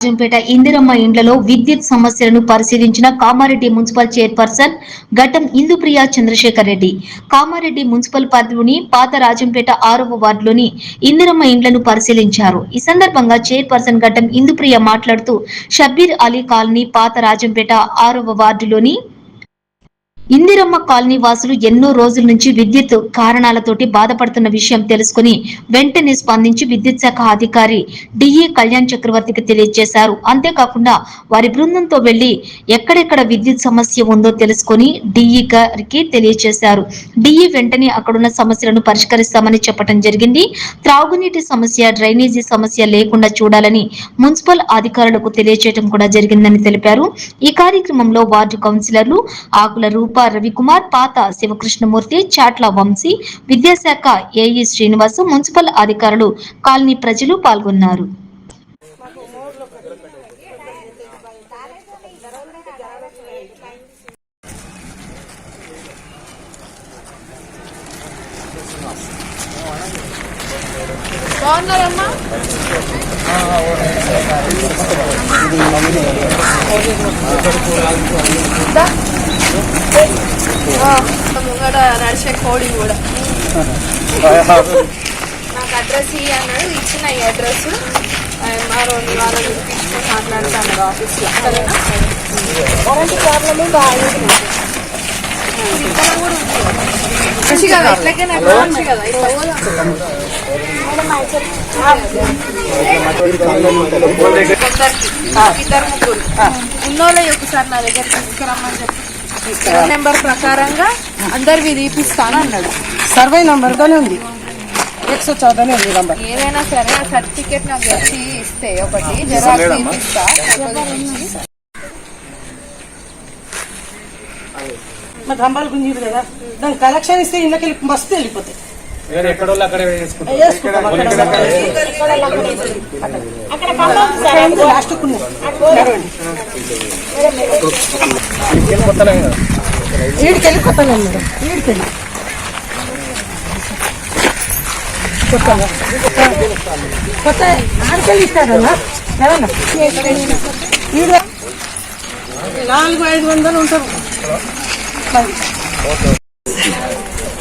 రాజంపేట ఇందిరమ్మ ఇండ్లలో విద్యుత్ సమస్యలను పరిశీలించిన Kamareddy municipal chairperson Ghatam Indupriya Chandrashekar Reddy. Kamareddy municipal పరిధిలోని పాత రాజంపేట ఆరవ వార్డులోని ఇందిరమ్మ ఇండ్లను పరిశీలించారు. ఈ సందర్భంగా చైర్పర్సన్ ఘటం ఇందుప్రియ మాట్లాడుతూ షబ్బీర్ అలీ కాలనీ పాత రాజంపేట ఆరవ వార్డులోని ఇందిరమ్మ కాలనీ వాసులు ఎన్నో రోజుల నుంచి విద్యుత్ కారణాలతోటి బాధపడుతున్న విషయం తెలుసుకుని వెంటనే స్పందించి విద్యుత్ శాఖ అధికారి డిఈ కళ్యాణ్ చక్రవర్తికి తెలియజేశారు. అంతేకాకుండా వారి బృందంతో వెళ్ళి ఎక్కడెక్కడ విద్యుత్ సమస్య ఉందో తెలుసుకుని డిఈ గారికి తెలియజేశారు. డిఈ వెంటనే అక్కడున్న సమస్యలను పరిష్కరిస్తామని చెప్పడం జరిగింది. త్రాగునీటి సమస్య డ్రైనేజీ సమస్య లేకుండా చూడాలని మున్సిపల్ అధికారులకు తెలియజేయడం కూడా జరిగిందని తెలిపారు. ఈ కార్యక్రమంలో వార్డు కౌన్సిలర్లు ఆకుల రూప రవికుమార్ పాత శివకృష్ణమూర్తి చాట్ల వంశీ విద్యాశాఖ ఏఈ శ్రీనివాస్ మున్సిపల్ అధికారులు కాలనీ ప్రజలు పాల్గొన్నారు. బాగున్నారమ్మా? ముంగడ నడిచే కోడి కూడా నాకు అడ్రస్ అన్నాడు ఇచ్చిన ఈ అడ్రస్ ఎంఆర్ఓ వాళ్ళు పిలిపించుకొని మాట్లాడతాను ఆఫీస్లో సరేనా? అలాంటి ప్రాబ్లమ్ బాగా మంచి కదా ఇట్లకైనా మంచి కదా ఇట్లా పోదాం. కొందరికి ఇద్దరు ముగ్గురు. ఉన్నోళ్ళే ఒకసారి నా దగ్గర తీసుకురమ్మని చెప్పి. ఫోన్ నెంబర్ ప్రకారంగా అందరివి తీపిస్తాను అన్నాడు సర్వే నంబర్ తోనే ఉంది. ఎక్స్ చౌదనే ఉంది నంబర్ ఏదైనా సరే ఆ సర్టిఫికేట్ నాకు తెచ్చి ఇస్తే ఒకటి జెరాక్స్ తీపిస్తా మరి దంబాలు గుంజీరు కదా దాని కలెక్షన్ ఇస్తే ఇళ్ళకి మస్తు వెళ్ళిపోతాయి వేరే వేసుకుంటారు. వేసుకుంటాం అక్కడ లాస్ట్ కొత్తలే కదా ఈడికి వెళ్ళిపోతాను మేడం ఈడికి వెళ్ళి. కొత్తగా కొత్త ఆడికెళ్ళి ఇస్తారన్నా నాలుగు ఐదు వందలు ఉంటారు.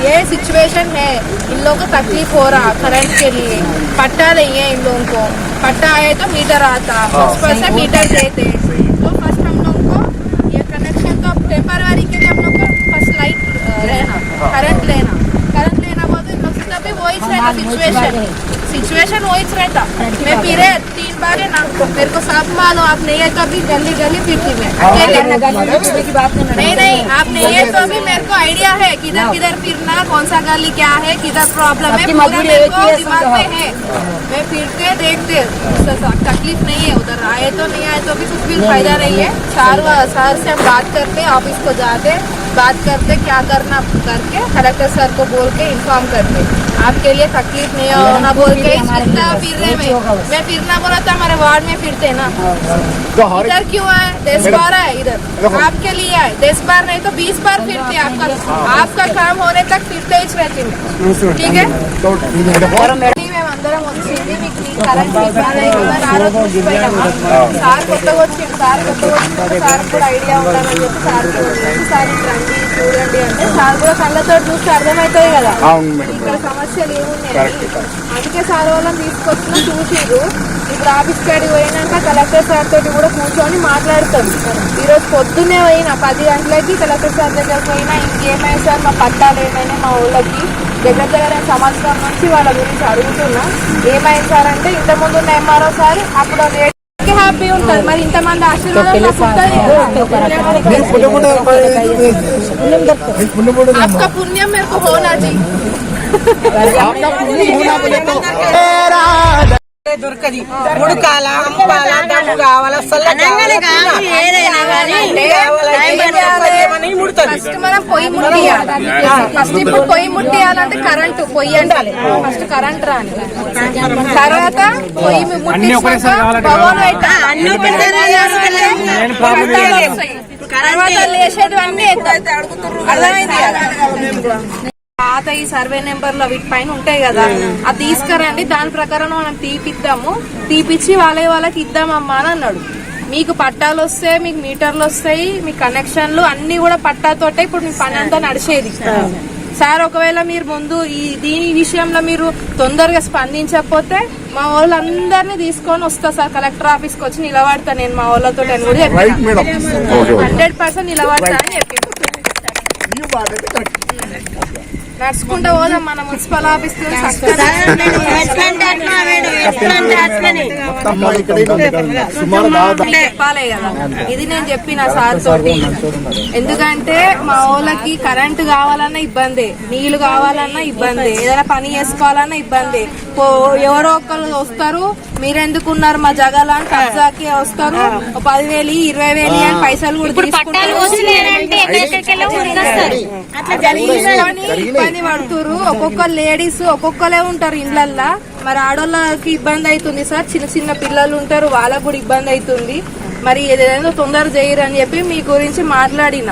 ये सिचुएशन है। इन लोगों को तकलीफ़ हो रहा करंट के लिए। पट्टा नहीं है इन लोगों को। पट्टा आए तो मीटर आता। उस पर से मीटर देते। तो फ़र्स्ट हम लोग को ये कनेक्शन तो टेम्पररी के लिए हम लोग को फ़र्स्ट लाइट रहना करंट लेना। करंट लेना बोलते इन लोग से तभी वही रहता सिचुएशन सिचुएशन वही रहता। मैं फिरे तीन बार है ना मेरे को सब मालूम आप नहीं है तो अभी गली गली फिरती मैं। अकेले नहीं नहीं आप नहीं है तो अभी मेरे को आइडिया है किधर किधर फिरना कौन सा गली क्या है किधर प्रॉब्लम है पूरा मेरे को दिमाग में है। मैं फिरते देखते तकलीफ़ नहीं है उधर आए तो नहीं आए तो अभी कुछ भी फ़ायदा नहीं है। सार सर से हम बात करते ऑफ़िस को जाते बात करते क्या करना करके कलेक्टर सर को बोल के इन्फॉर्म करते। आपके लिए तकलीफ़ नहीं होना बोल के फिरना फिरने में मैं फिरना बोला था हमारे वार्ड में फिरते ना। इधर क्यों आए? दस बार आए इधर। आपके लिए आए। दस बार नहीं तो बीस बार फिरते आपका। आपका काम होने तक फिरते ही रहती ठीक है। కరెంట్ సార్ కొత్తగా వచ్చింది సార్ కొత్తగా వచ్చింది సార్ కూడా ఐడియా ఉండాలని చెప్పి సార్ సార్ రండి చూడండి అంటే సార్ కూడా కళ్ళతో చూస్తే అర్థమవుతాయి కదా ఇక్కడ సమస్యలు ఏమున్నాయి అందుకే సార్ వాళ్ళని తీసుకొచ్చిన చూసిరు ఇప్పుడు ఆఫీస్ కాడికి పోయినాక కలెక్టర్ సార్ తోటి కూడా కూర్చొని మాట్లాడతాం ఈరోజు పొద్దున్నే పోయినా పది గంటలకి కలెక్టర్ సార్ దగ్గర పోయినా ఇంకేమైనా సార్ మా పట్టాలు ఏమైనా మా ఊళ్ళకి దగ్గర దగ్గర సంవత్సరం నుంచి వాళ్ళ గురించి అడుగుతున్నా. ఏమైంది సార్ అంటే ఇంతకుముందు ఉన్న ఎంఆర్ఓ సార్ అప్పుడు రేట్ హ్యాపీ ఉంటుంది మరి ఇంతమంది ఆశీర్వాదం నాకు ఉంటుంది కదా. దొరికితే దొరకది. ఉడకాల అమ్మాలా డబ్బు కావాలా సల్ల పొయ్యి ముట్టియాలంటే కరెంటు పొయ్యి అండాలి ఫస్ట్ కరెంట్ రాని. తర్వాత పొయ్యి ముట్టించాక తర్వాత లేచేటివన్నీ అర్థమైంది పాత ఈ సర్వే నెంబర్లు వీటి పైన ఉంటాయి కదా అది తీసుకురండి దాని ప్రకారం మనం తీపిద్దాము. తీపిచ్చి వాళ్ళే వాళ్ళకి ఇద్దామమ్మా అని అన్నాడు. మీకు పట్టాలు వస్తాయి మీకు మీటర్లు వస్తాయి మీ కనెక్షన్లు అన్ని కూడా పట్టాతోటే ఇప్పుడు మీ పని అంతా నడిచేది. సార్ ఒకవేళ మీరు ముందు ఈ దీని విషయంలో మీరు తొందరగా స్పందించకపోతే మా వాళ్ళందరినీ తీసుకొని వస్తా సార్ కలెక్టర్ ఆఫీస్కి వచ్చి నిలబడతా నేను మా వాళ్ళతో హండ్రెడ్ పర్సెంట్ నిలబడతా అని చెప్పింది Baba, నడుచుకుంటా పోదాం మన మున్సిపల్ ఆఫీస్కి మొత్తం ఇక్కడే ఉంది కదా. సుమారు దాదాపు చెప్పాలి కదా. ఇది నేను చెప్పిన సార్ తోటి ఎందుకంటే మా వాళ్ళకి కరెంట్ కావాలన్నా ఇబ్బంది నీళ్ళు కావాలన్నా ఇబ్బంది ఏదైనా పని చేసుకోవాలన్నా ఇబ్బంది. ఎవరో ఒకరు వస్తారు మీరెందుకు ఉన్నారు మా జగాల అని కబ్జాకి వస్తారు. పదివేలు ఇరవై వేలు అని పైసలు కూడా తీసుకుంటారు. తీసుకొని ఇబ్బంది పడుతురు ఒక్కొక్క లేడీస్ ఒక్కొక్కలే ఉంటారు ఇళ్ళల్లా మరి ఆడోళ్ళకి ఇబ్బంది అవుతుంది సార్ చిన్న చిన్న పిల్లలు ఉంటారు వాళ్ళకు కూడా ఇబ్బంది అవుతుంది మరి ఏదైనా తొందర చేయరు అని చెప్పి మీ గురించి మాట్లాడిన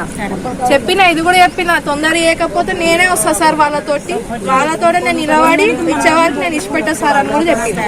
చెప్పిన ఇది కూడా చెప్పిన తొందర చేయకపోతే నేనే వస్తా సార్ వాళ్ళతోటి వాళ్ళతోటే నేను నిలబడి ఇచ్చే వరకు నేను ఇచ్చిపెట్టా సార్ అని కూడా చెప్పిన